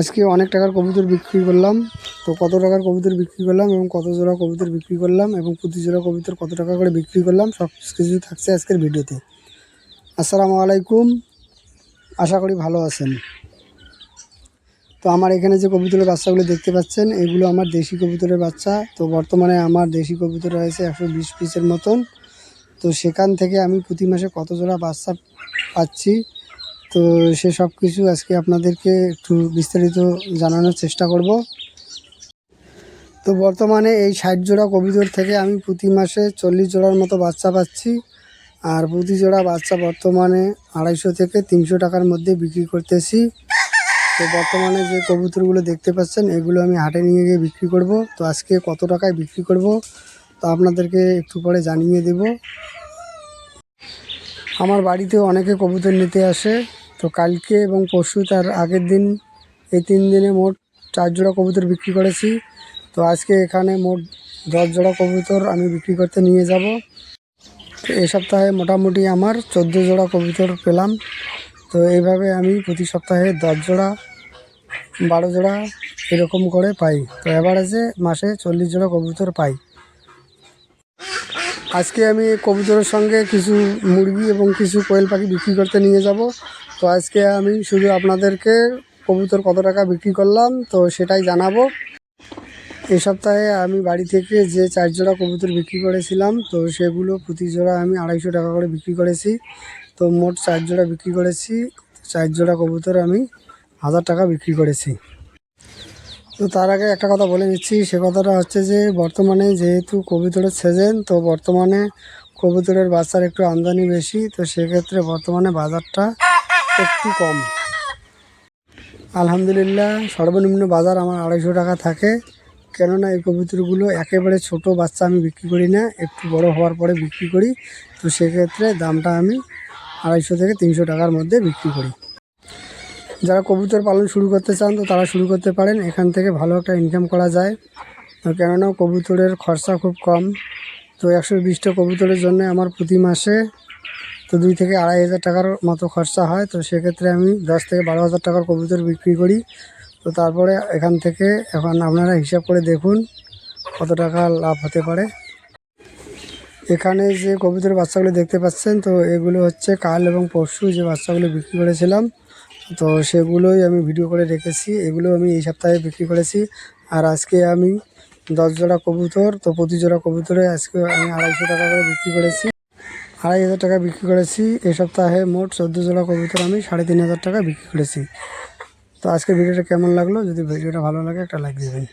আজকে অনেক টাকার কবুতর বিক্রি করলাম। তো কত টাকার কবুতর বিক্রি করলাম এবং কত জোড়া কবুতর বিক্রি করলাম এবং প্রতি জোড়া কবুতর কত টাকা করে বিক্রি করলাম, সব কিছু থাকছে আজকের ভিডিওতে। আসসালামু আলাইকুম। আশা করি ভালো আছেন। তো আমার এখানে যে কবুতরের বাচ্চাগুলো দেখতে পাচ্ছেন, এগুলো আমার দেশি কবুতরের বাচ্চা। তো বর্তমানে আমার দেশি কবুতর রয়েছে একশো বিশ পিসের মতন। তো সেখান থেকে আমি প্রতি মাসে কত জোড়া বাচ্চা পাচ্ছি তো সে সব কিছু আজকে আপনাদেরকে একটু বিস্তারিত জানানোর চেষ্টা করব। তো বর্তমানে এই ষাট জোড়া কবিতর থেকে আমি প্রতি মাসে চল্লিশ জোড়ার মতো বাচ্চা পাচ্ছি। আর প্রতি জোড়া বাচ্চা বর্তমানে আড়াইশো থেকে তিনশো টাকার মধ্যে বিক্রি করতেছি। তো বর্তমানে যে কবুতরগুলো দেখতে পাচ্ছেন, এগুলো আমি হাটে নিয়ে গিয়ে বিক্রি করব। তো আজকে কত টাকায় বিক্রি করব, তো আপনাদেরকে একটু পরে জানিয়ে দেব। আমার বাড়িতে অনেকে কবুতর নিতে আসে। তো কালকে এবং পরশু তার আগের দিন এই তিন দিনে মোট চার জোড়া কবুতর বিক্রি করেছি। তো আজকে এখানে মোট দশ জোড়া কবুতর আমি বিক্রি করতে নিয়ে যাব। তো এ সপ্তাহে মোটামুটি আমার চোদ্দ জোড়া কবুতর পেলাম। তো এইভাবে আমি প্রতি সপ্তাহে দশ জোড়া, বারো জোড়া এরকম করে পাই। তো অ্যাভারেজে মাসে চল্লিশ জোড়া কবুতর পাই। আজকে আমি কবুতরের সঙ্গে কিছু মুরগি এবং কিছু কোয়েল পাখি বিক্রি করতে নিয়ে যাব। তো আজকে আমি শুধু আপনাদেরকে কবুতর কত টাকা বিক্রি করলাম, তো সেটাই জানাব। এই সপ্তাহে আমি বাড়ি থেকে যে চার জোড়া কবুতর বিক্রি করেছিলাম, তো সেগুলো প্রতি জোড়া আমি আড়াইশো টাকা করে বিক্রি করেছি। তো মোট চার জোড়া বিক্রি করেছি, চার জোড়া কবুতর আমি হাজার টাকা বিক্রি করেছি। তো তার আগে একটা কথা বলে নিচ্ছি সে কথাটা হচ্ছে যে, বর্তমানে যেহেতু কবুতরের সিজন তো বর্তমানে কবুতরের বাচ্চার একটু আমদানি বেশি, তো সেক্ষেত্রে বর্তমানে বাজারটা একটু কম। আলহামদুলিল্লাহ, সর্বনিম্ন বাজার আমার আড়াইশো টাকা থাকে। কেননা এই কবুতরগুলো একেবারে ছোট বাচ্চা আমি বিক্রি করি না, একটু বড় হওয়ার পরে বিক্রি করি। তো সেক্ষেত্রে দামটা আমি আড়াইশো থেকে তিনশো টাকার মধ্যে বিক্রি করি। যারা কবুতর পালন শুরু করতে চান তো তারা শুরু করতে পারেন। এখান থেকে ভালো একটা ইনকাম করা যায়। কেননা কবুতরের খরচা খুব কম। তো একশো বিশটা কবুতরের জন্য আমার প্রতি মাসে তো দুই থেকে আড়াই হাজার টাকার মতো খরচা হয়। তো সেক্ষেত্রে আমি দশ থেকে বারো হাজার টাকার কবুতর বিক্রি করি। তো তারপরে এখান থেকে এখন আপনারা হিসাব করে দেখুন কত টাকা লাভ হতে পারে। এখানে যে কবুতরের বাচ্চাগুলো দেখতে পাচ্ছেন, তো এগুলো হচ্ছে কাল এবং পরশু যে বাচ্চাগুলো বিক্রি করেছিলাম তো সেগুলোই আমি ভিডিও করে রেখেছি, এগুলো আমি এই সপ্তাহে বিক্রি করেছি। আর আজকে আমি দশ জোড়া কবুতর, তো প্রতি জোড়া কবুতরে আজকে আমি আড়াইশো টাকা করে বিক্রি করেছি। আড়াই হাজার টাকা বিক্রি করেছি, এ সপ্তাহে মোট চোদ্দ জোড়া কবুতর আমি সাড়ে তিন হাজার টাকা বিক্রি করেছি। তো আজকে ভিডিওটা কেমন লাগল, যদি ভিডিওটা ভালো লাগে একটা লাইক দেবেন।